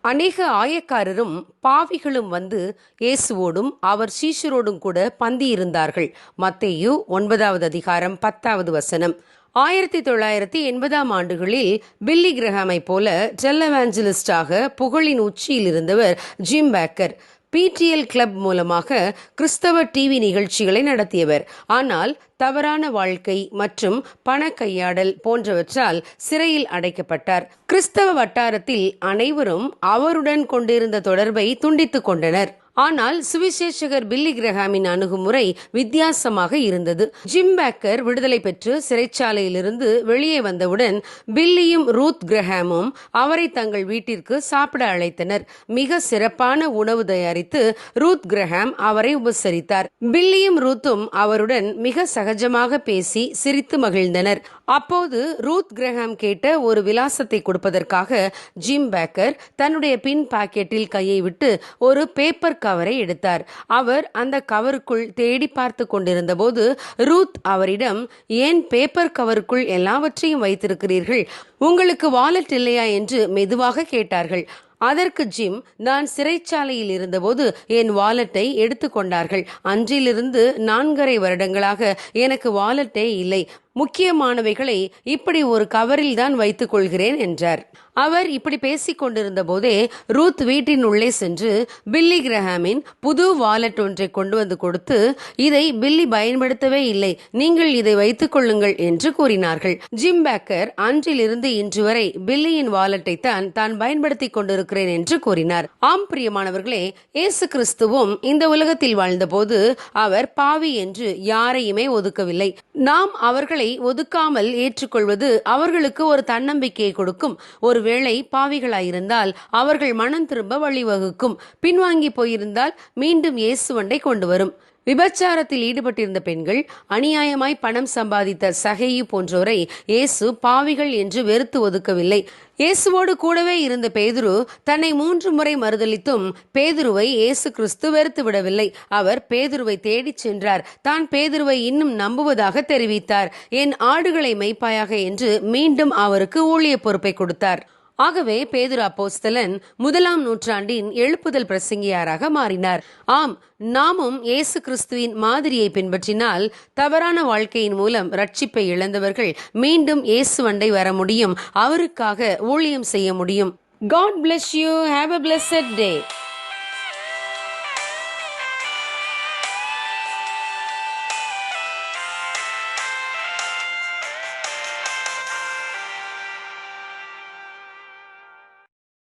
அநேக ஆயக்காரரும் பாவிகளும் வந்து இயேசுவோடும் அவர் சீஷரோடும் கூட பந்தியிருந்தார்கள். மத்தேயு ஒன்பதாவது அதிகாரம் பத்தாவது வசனம். ஆயிரத்தி தொள்ளாயிரத்தி எண்பதாம் ஆண்டுகளில் பில்லி கிரஹாமை போல டெல்லவாஞ்சலிஸ்டாக புகழின் உச்சியில் இருந்தவர் ஜிம் பேக்கர். பிடிஎல் கிளப் மூலமாக கிறிஸ்தவ டிவி நிகழ்ச்சிகளை நடத்தியவர். ஆனால் தவறான வாழ்க்கை மற்றும் பண கையாடல் போன்றவற்றால் சிறையில் அடைக்கப்பட்டார். கிறிஸ்தவ வட்டாரத்தில் அனைவரும் அவருடன் கொண்டிருந்த தொடர்பை துண்டித்துக் கொண்டனர். ஆனால் சுவிசேஷகர் பில்லி கிரஹாமின் அணுகுமுறை வித்தியாசமாக இருந்தது. ஜிம் பேக்கர் விடுதலை பெற்று சிறைச்சாலையிலிருந்து வெளியே வந்தவுடன் பில்லியும் ரூத் கிரஹாமும் அவரை தங்கள் வீட்டிற்கு சாப்பிட அழைத்தனர். மிக சிறப்பான உணவு தயாரித்து ரூத் கிரஹாம் அவரை உபசரித்தார். பில்லியும் ரூத்தும் அவருடன் மிக சகஜமாக பேசி சிரித்து மகிழ்ந்தனர். அப்போது ரூத் கிரஹாம் கேட்ட ஒரு விலாசத்தை கொடுப்பதற்காக ஜிம் பேக்கர் தன்னுடைய பின் பாக்கெட்டில் கையை விட்டு ஒரு பேப்பர் கவரை எடுத்தார். அவர் அந்த கவருக்குள் தேடி பார்த்து கொண்டிருந்த போது ரூத் அவரிடம் ஏன் பேப்பர் கவருக்குள் எல்லாவற்றையும் வைத்திருக்கிறீர்கள்? உங்களுக்கு வாலெட் இல்லையா? என்று மெதுவாக கேட்டார்கள். அதற்கு ஜிம் நான் சிறைச்சாலையில் இருந்தபோது என் வாலெட்டை எடுத்துக்கொண்டார்கள் அன்றிலிருந்து நான்கரை வருடங்களாக எனக்கு வாலெட்டே இல்லை. முக்கியமானவைகளை இப்படி ஒரு கவரில் தான் வைத்துக் கொள்கிறேன் என்றார். அவர் இப்படி பேசிக் கொண்டிருந்த போதே ரூத் வீட்டின் உள்ளே சென்று பில்லி கிரஹாமின் புது வாலெட் ஒன்றை கொண்டு வந்து கொடுத்து இதை பில்லி பயன்படுத்தவே இல்லை. நீங்கள் இதை வைத்துக் கொள்ளுங்கள் என்று கூறினார்கள். ஜிம் பேக்கர் அன்றிலிருந்து இன்று வரை பில்லியின் வாலெட்டை தான் தான் பயன்படுத்திக் கொடுக்கிறேன் என்று கூறினார். ஆம் பிரியமானவர்களே இயேசு கிறிஸ்துவும் இந்த உலகத்தில் வாழ்ந்தபோது அவர் பாவி என்று யாரையுமே ஒதுக்கவில்லை. நாம் அவர்களை ஒதுக்காமல் ஏற்றுக்கொள்வது அவர்களுக்கு ஒரு தன்னம்பிக்கையை கொடுக்கும். ஒருவேளை பாவிகளாயிருந்தால் அவர்கள் மனம் திரும்ப வழிவகுக்கும். பின்வாங்கி போயிருந்தால் மீண்டும் இயேசுவண்டை கொண்டு வரும். விபச்சாரத்தில் ஈடுபட்டிருந்த பெண்கள் அநியாயமாய் பணம் சம்பாதித்த சகையு போன்றோரை இயேசு பாவிகள் என்று வெறுத்து ஒதுக்கவில்லை. இயேசுவோடு கூடவே இருந்த பேதுரு தன்னை மூன்று முறை மறுதளித்தும் பேதுருவை இயேசு கிறிஸ்து வெறுத்து விடவில்லை. அவர் பேதுருவை தேடிச் சென்றார். தான் பேதுருவை இன்னும் நம்புவதாக தெரிவித்தார். என் ஆடுகளை மெய்ப்பாயாக என்று மீண்டும் அவருக்கு ஊழிய பொறுப்பை கொடுத்தார். ஆகவே பேதுரு அப்போஸ்தலன் முதலாம் நூற்றாண்டின் எழுப்புதல் பிரசங்கியாராக மாறினார். ஆம் நாமும் இயேசு கிறிஸ்துவின் மாதிரியை பின்பற்றினால் தவறான வாழ்க்கையின் மூலம் ரட்சிப்பை இழந்தவர்கள் மீண்டும் இயேசு வண்டை வர முடியும் அவருக்காக ஊழியம் செய்ய முடியும். God bless you have a blessed day